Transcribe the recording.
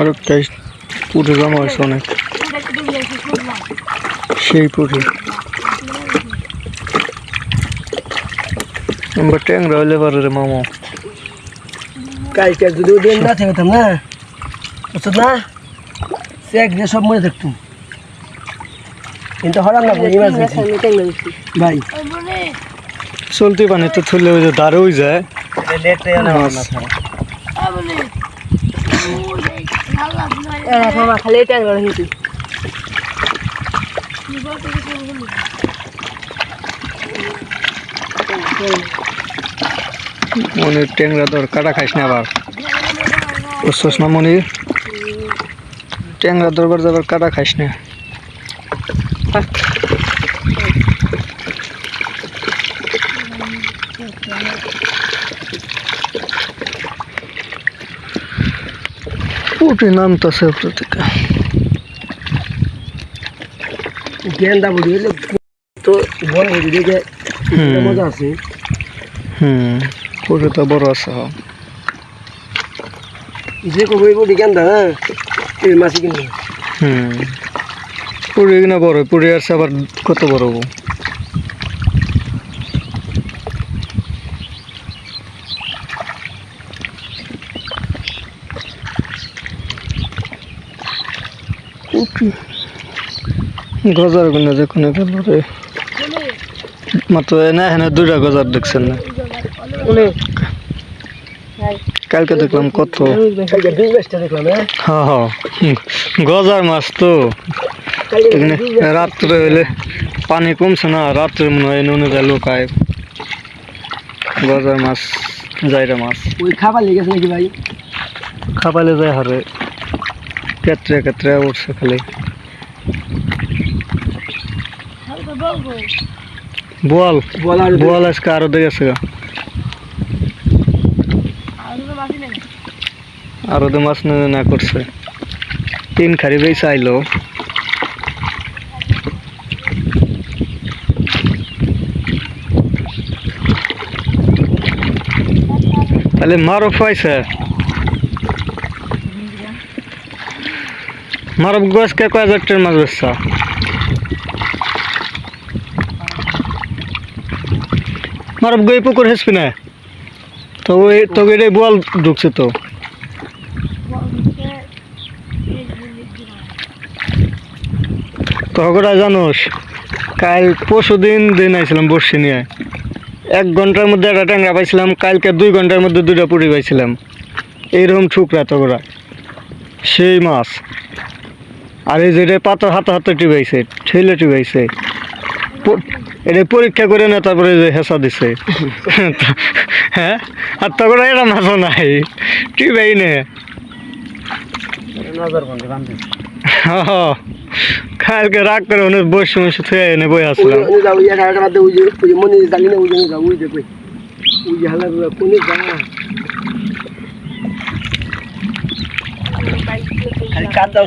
আর জমা হয়েছে অনেক। সেই পুরি আমরা ট্যাংরা হইলে পারে রে মামা। কালকে যদি ওদের না থাকতাম না? বুঝছ না? সে একদিন সব মনে থাকতাম কিন্তু হঠাৎ না ভাই। চলতি পানি তো থুলে ওই যে দাঁড়ে যায়। মাছ। খালি এটা করে কিন্তু মনির ট্যাংরা তোর কাটা খাইস না আবার বুঝছস না মনির ট্যাংরা দরবার যাবার কাটা খাইস না পুটি নামতেছে উপরে থেকে। গেন্দা বুঝি হলে তো বড় বুঝি দেখে মজা আছে। হুম তো বড় আছে হ। যে কবি বুঝি গেন্দা হ্যাঁ? এই মাছি কিনবো। হুম। পুরি কিনা বড় পুরি আসছে আবার কত বড় হব? গজারগুলো দেখুন গেল রে মাত্র এনে এখানে দুইটা গজার দেখছেন না? কালকে দেখলাম কত। হ্যাঁ? হ্যাঁ হ্যাঁ। গজার মাছ তো। রাত্রে হইলে পানি কমছে না রাত্রে মনে হয় নুনে যায় লোকায়। গজার মাছ জায়রা মাছ। ওই খাবার লেগেছে নাকি ভাই? খাবালে যায় হারে। কেত্রে কেত্রে উঠছে খালি। বলার বোয়াল আজকে আরও দেখেছে গা। আরও তো মাছ না না করছে। তিন খারি বেশ আইলো। তাহলে মারফ পাইছে। মারফ গছকে কয় হাজার মাছ বেচছা? মারফ গই পুকুর হেসবি না তো ওই তো এটাই বল ঢুকছে তো। তখন জানোস, কাল পরশু দিন দিন আইছিলাম বসে নিয়ে। এক ঘণ্টার মধ্যে একটা ট্যাংরা পাইছিলাম, কালকে দুই ঘণ্টার মধ্যে দুইটা পুরি পাইছিলাম। এইরকম ঠুকরা তগরা সেই মাছ। আর এই যেটা পাথর হাতে হাতে টিপাইছে ঠেলে টিপাইছে। প- এটা পরীক্ষা করে না তারপরে যে হেসা দিছে। হ্যাঁ? আর তখন এটা মাছও নাই। টিপাই নে। নজর বন্ধ বান্ধব কালকে রাগ করে অনেক বসে বসে থুয়ে এনে বই আসলাম। যে যে যে যে যে যা খালি কাট দাও